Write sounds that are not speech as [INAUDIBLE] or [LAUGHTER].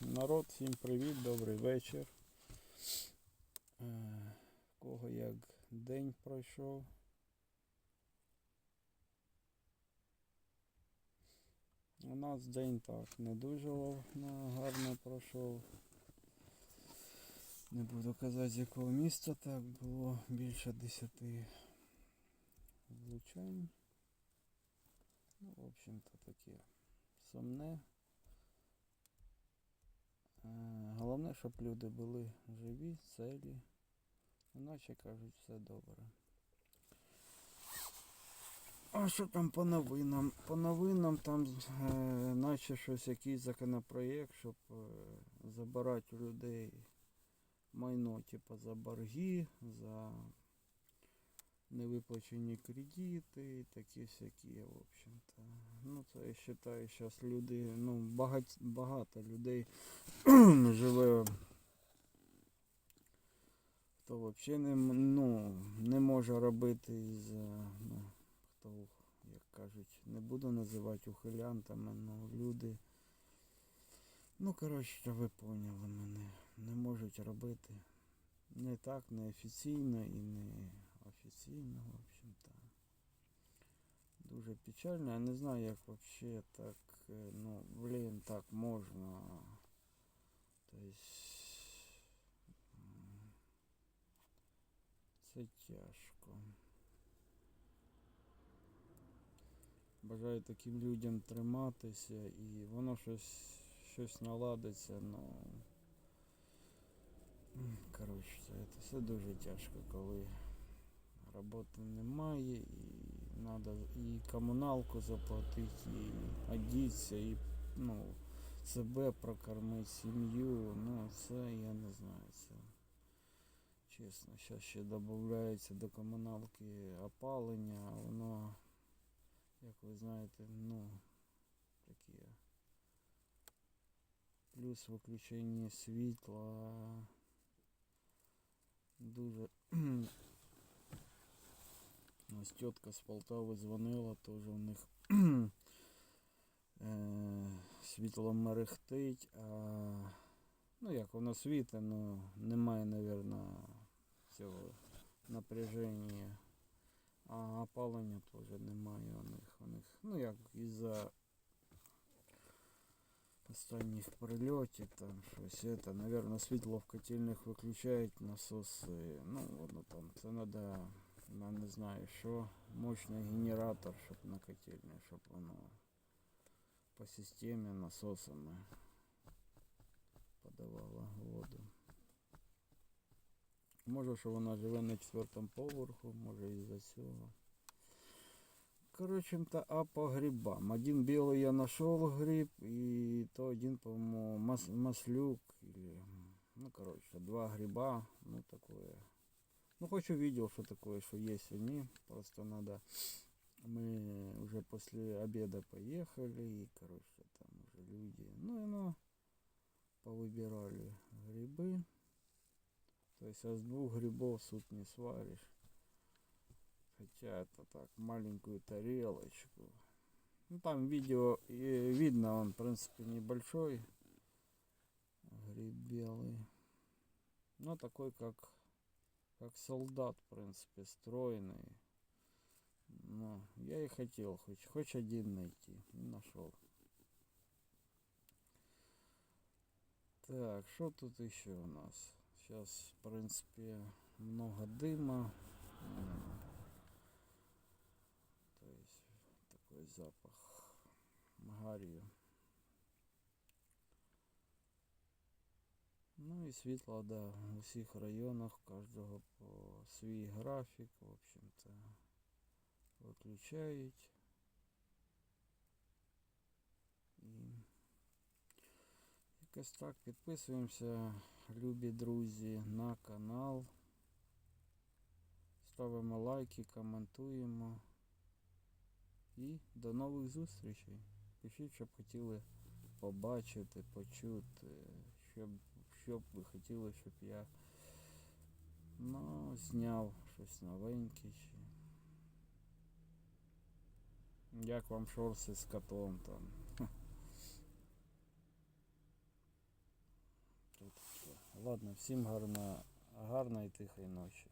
Народ, всім привіт, добрий вечір. Е, кого як день пройшов. У нас день так не дуже гарно пройшов. Не буду казати з якого міста так було більше 10 влучань. Ну, в общем-то таке сумне. Е, Головне, щоб люди були живі, целі. Іначе кажуть, все добре. А що там по новинам? По новинам там е, наче щось якийсь законопроєкт, щоб е, забирати у людей майно, типу за борги, за невиплачені кредити і такі всякі, в общем-то. Ну, це я вважаю, зараз люди, ну, багать, багато людей [CLEARS THROAT] живе, хто взагалі не, ну, не може робити із, е, ну, хто, як кажуть, не буду називати ухилянтами, ну, люди, ну, коротше, ви поняли мене, не можуть робити не так, не офіційно і не офіційно, в общем-то. Дуже печально. Я не знаю, як вообще так, е, ну, блін, так можна. Тобто, м, це тяжко. Бажаю таким людям триматися і воно щось, щось наладиться, ну. м, Коротше, це, це все дуже тяжко, коли Роботи немає і треба і комуналку заплатити, і одітися, і ну, себе прокормити, сім'ю. Ну, це я не знаю. Це чесно. Зараз ще додається до комуналки опалення, воно, як ви знаєте, ну, таке. Плюс виключення світла. Дуже Ось тітка з Полтави дзвонила, теж у них [CLEARS THROAT] е, світло мерехтить, а ну як воно світить, ну немає, мабуть, цього напряження. А опалення теж немає у них. У них ну як із-за останніх прильотів там щось це, наверное, світло в котельних виключають насоси. Ну, воно там, це треба, я не знаю, що, мощний генератор, щоб на котельні, щоб воно по системі насосами подавало воду. Може, що вона живе на четвертому поверху, може із-за цього. Короче-то, а по грибам. Один белый я нашел гриб, и то один, по-моему, мас маслюк. Или, ну, короче, два гриба, ну, такое. Ну, хоть увидел, что такое, что есть они. Просто надо... Мы уже после обеда поехали, и, короче, там уже люди... Ну, и ну, повыбирали грибы. То есть, а с двух грибов суп не сваришь. Хотя это так, маленькую тарелочку. Ну там видео э, видно, он в принципе небольшой. Гриб белый. Но такой как, как солдат, в принципе, стройный. Но я и хотел хоть, хоть один найти. Не нашел. Так, что тут еще у нас? Сейчас, в принципе, много дыма. То есть такой запах гарью. Ну і світло, да, у всіх районах, кожного по свій графік, в общем-то, виключають. І якось так підписуємося, любі друзі, на канал. Ставимо лайки, коментуємо. І до нових зустрічей. Пишіть, щоб хотіли побачити, почути, щоб, що б ви хотіли, щоб я ну, зняв щось новеньке. Чи... Як вам шорси з котом там? [LAUGHS] Тут все. Ладно, всім гарно, гарної тихої ночі.